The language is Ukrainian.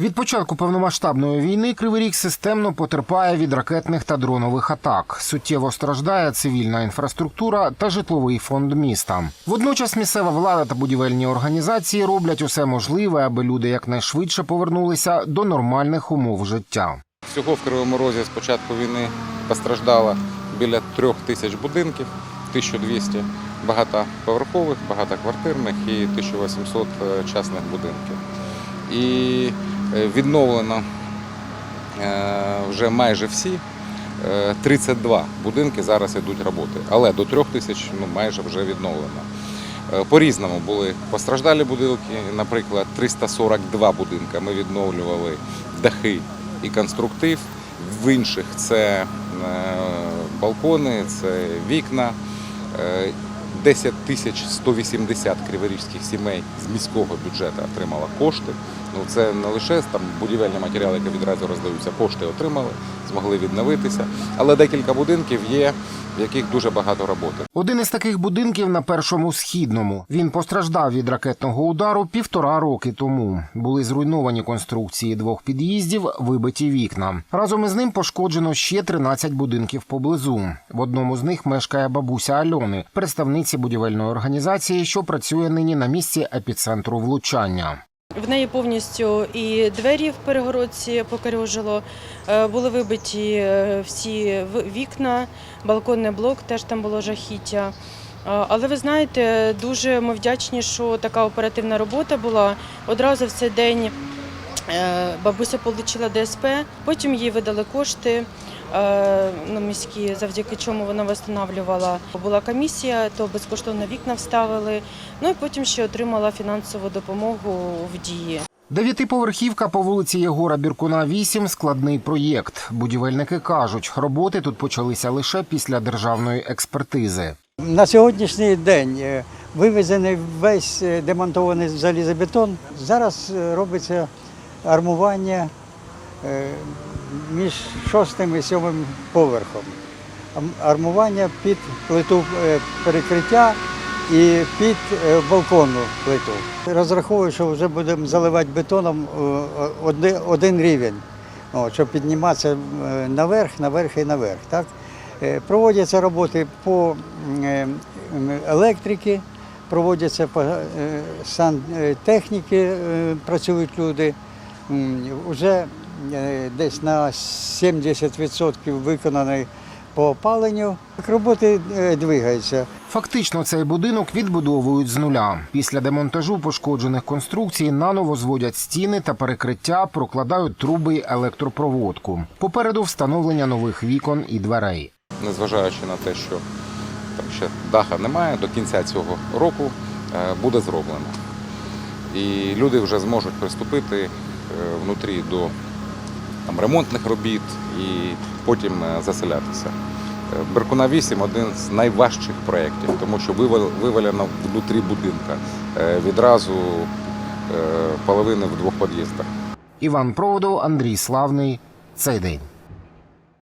Від початку повномасштабної війни Кривий Ріг системно потерпає від ракетних та дронових атак. Суттєво страждає цивільна інфраструктура та житловий фонд міста. Водночас місцева влада та будівельні організації роблять усе можливе, аби люди якнайшвидше повернулися до нормальних умов життя. Всього в Кривому Розі з початку війни постраждало біля трьох тисяч будинків, 1200 багатоповерхових, багатоквартирних і 1800 частних будинків. І е, відновлено е, вже майже всі. Е, 32 будинки зараз йдуть роботи, але до трьох тисяч ну, майже вже відновлено. Е, По-різному були постраждалі будинки, наприклад, 342 будинки ми відновлювали дахи і конструктив. В інших це е, балкони, це вікна. Е, 10 тисяч 180 криворізьких сімей з міського бюджету отримало кошти. Ну це не лише там будівельні матеріали, які відразу роздаються, кошти отримали, змогли відновитися. Але декілька будинків є, в яких дуже багато роботи. Один із таких будинків на першому східному. Він постраждав від ракетного удару півтора роки тому. Були зруйновані конструкції двох під'їздів, вибиті вікна. Разом із ним пошкоджено ще 13 будинків поблизу. В одному з них мешкає бабуся Альони, представниці будівельної організації, що працює нині на місці епіцентру влучання. В неї повністю і двері в перегородці покорюжило, е, були вибиті е, всі вікна, балконний блок теж там було жахіття. Е, Але ви знаєте, дуже ми вдячні, що така оперативна робота була. Одразу в цей день бабуся отримала ДСП, потім їй видали кошти. е, ну, міські, завдяки чому вона встановлювала. Була комісія, то безкоштовно вікна вставили. Ну і потім ще отримала фінансову допомогу в дії. Дев'ятиповерхівка по вулиці Єгора Біркуна 8 – складний проєкт. Будівельники кажуть, роботи тут почалися лише після державної експертизи. На сьогоднішній день е, вивезений весь е, демонтований залізобетон. Зараз е, робиться армування е, між шостим і сьомим поверхом. Армування під плиту е, перекриття і під е, балконну плиту. Розраховую, що вже будемо заливати бетоном один рівень, щоб підніматися наверх, наверх і наверх. Так? Проводяться роботи по м, е, електрики, проводяться по сантехніки, працюють люди. М, Уже е, десь на 70% виконаний по опаленню. Роботи е, двигаються. Фактично цей будинок відбудовують з нуля. Після демонтажу пошкоджених конструкцій наново зводять стіни та перекриття, прокладають труби й електропроводку. Попереду встановлення нових вікон і дверей. незважаючи на те, що там ще даха немає, до кінця цього року е, буде зроблено. І люди вже зможуть приступити внутрі до там, ремонтних робіт і потім е, заселятися. Е, Беркуна 8 один з найважчих проєктів, тому що вивал- вивалено внутрі будинка е, відразу е, половини в двох під'їздах. Іван Проводов, Андрій Славний. Цей день.